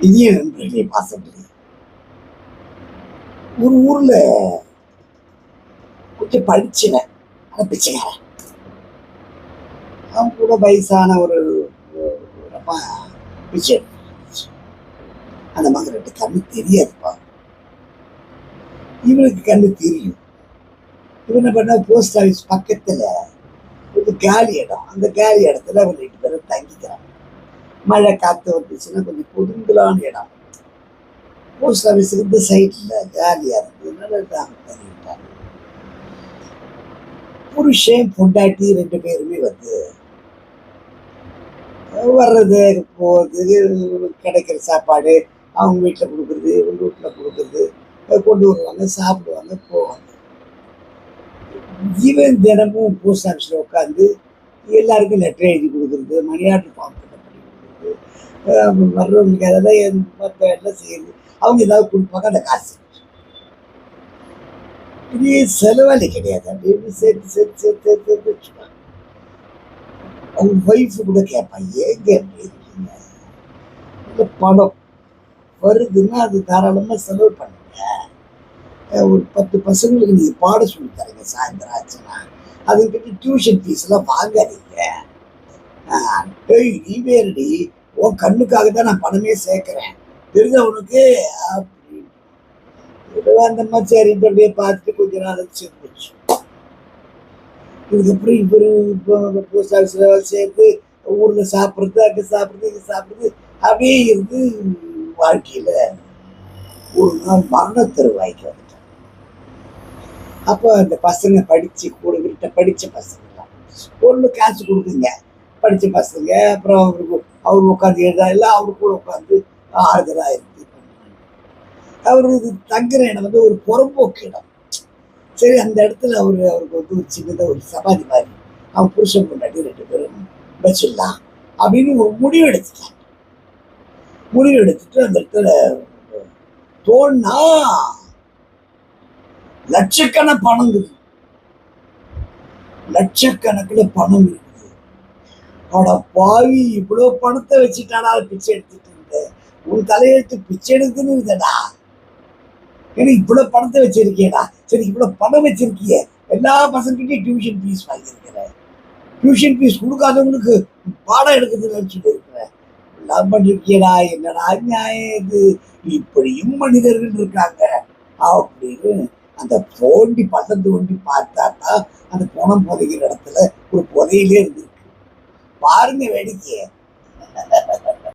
இனிய நண்பர்களே பாசங்களே ஒரு ஊர்ல கொஞ்சம் படிச்சவன் அவன் பிச்சைக்காரன் அவன் கூட வயசான ஒரு பிச்சை அந்த மகனுக்கு கண்ணு தெரியாதுப்பா. இவனுக்கு கண்ணு தெரியும். இவன் என்ன பண்ண போஸ்ட் ஆஃபீஸ் பக்கத்துல ஒரு காலி இடம். அந்த காலி இடத்துல அவன் ரெண்டு பேரும் மழை காத்து வந்துச்சுன்னா கொஞ்சம் பொதுங்கலான இடம். போஸ்ட் ஆஃபீஸுக்கு இந்த சைட்ல ஜாலியாக இருந்ததுனால நாங்கள் புருஷன் பொண்டாட்டி ரெண்டு பேருமே வந்து வர்றது போகிறது கிடைக்கிற சாப்பாடு அவங்க வீட்டில் கொடுக்குறது இவங்க வீட்டில் கொடுக்குறது கொண்டு வருவாங்க சாப்பிடுவாங்க போவாங்க. இவன் தினமும் போஸ்ட் ஆஃபீஸில் உட்காந்து எல்லாருக்கும் லெட்டர் எழுதி கொடுக்குறது மணி ஆர்டர் ஃபார்ம் வர்றவங்களுக்கு அதெல்லாம் மற்ற எல்லாம் செய்யுது. அவங்க ஏதாவது கொடுப்பாங்க அந்த காசு. இது செலவாளி கிடையாது. அப்படி சேர்த்து சேர்த்து சேர்த்து சேர்த்து சேர்த்து வச்சுப்பாங்க. அவங்க ஒய்ஃபு கூட கேட்பான் ஏங்க அப்படி இருக்கீங்க? பணம் வருதுன்னா அது தாராளமாக செலவு பண்ணுங்க. ஒரு பத்து பசங்களுக்கு நீங்கள் பாட சொல்லி தரீங்க சாயந்தரம் ஆச்சுன்னா. அதுக்கிட்ட டியூஷன் ஃபீஸ்லாம் வாங்காதீங்க. டெய்லி வேறடி. உன் கண்ணுக்காக தான் நான் பணமே சேர்க்குறேன். தெரிஞ்சவனுக்கு அந்த மாதிரி சரி அப்படியே பார்த்துட்டு கொஞ்ச நாள் சேர்ந்துச்சு இதுக்கப்புறம் இவர் இப்போ போஸ்ட் ஆஃபீஸில் சேர்த்து ஊரில் சாப்பிட்றது அங்கே சாப்பிட்றது இங்கே சாப்பிட்றது அப்படியே இருந்து வாழ்க்கையில் ஒரு நாள் மரண தருவாய்க்கு வந்துட்டான். அப்போ அந்த பசங்க படித்து கூட வீட்டை படித்த பசங்களாம் ஒன்று காசு கொடுக்குங்க படித்த பசங்க அப்புறம் அவருக்கு அவர் உட்காந்து எழுதா இல்லை அவர் கூட உட்காந்து ஆறுதலாக இருந்து அவர் இது தங்குற இடம் வந்து ஒரு புறம்போக்கு இடம். சரி அந்த இடத்துல அவர் அவருக்கு வந்து ஒரு சின்னதாக ஒரு சமாதி மாதிரி. அவன் புருஷன் முன்னாடி ரெண்டு பேரும் வச்சிடலாம் அப்படின்னு ஒரு முடிவு எடுத்துட்டாங்க முடிவு எடுத்துட்டு அந்த இடத்துல தோன்னா லட்சக்கண பணம் லட்சக்கணக்கில் பணம் இருக்கு அட பாவி இவ்வளோ பணத்தை வச்சுட்டானா பிச்சை எடுத்துட்டு இருந்த உன் தலையெழுத்து பிச்சை எடுத்துன்னு இருந்தடா. ஏன்னா இவ்வளோ பணத்தை வச்சிருக்கியடா. சரி இவ்வளோ பணம் வச்சிருக்கிய. எல்லா பசங்ககிட்டயும் டியூஷன் ஃபீஸ் வாங்கியிருக்கிற. டியூஷன் ஃபீஸ் கொடுக்காதவங்களுக்கு பாடம் எடுக்கிறது நினச்சிட்டு இருக்கிற. எல்லாம் பண்ணிருக்கியடா என்னடா நியாயம் இது? இப்படியும் மனிதர்கள் இருக்காங்க. அப்படின்னு அந்த தோண்டி பள்ளம் தோண்டி பார்த்தாக்கா அந்த பணம் புதைக்கிற இடத்துல ஒரு புதையிலே இருந்து பாருங்க வேடிக்கைய.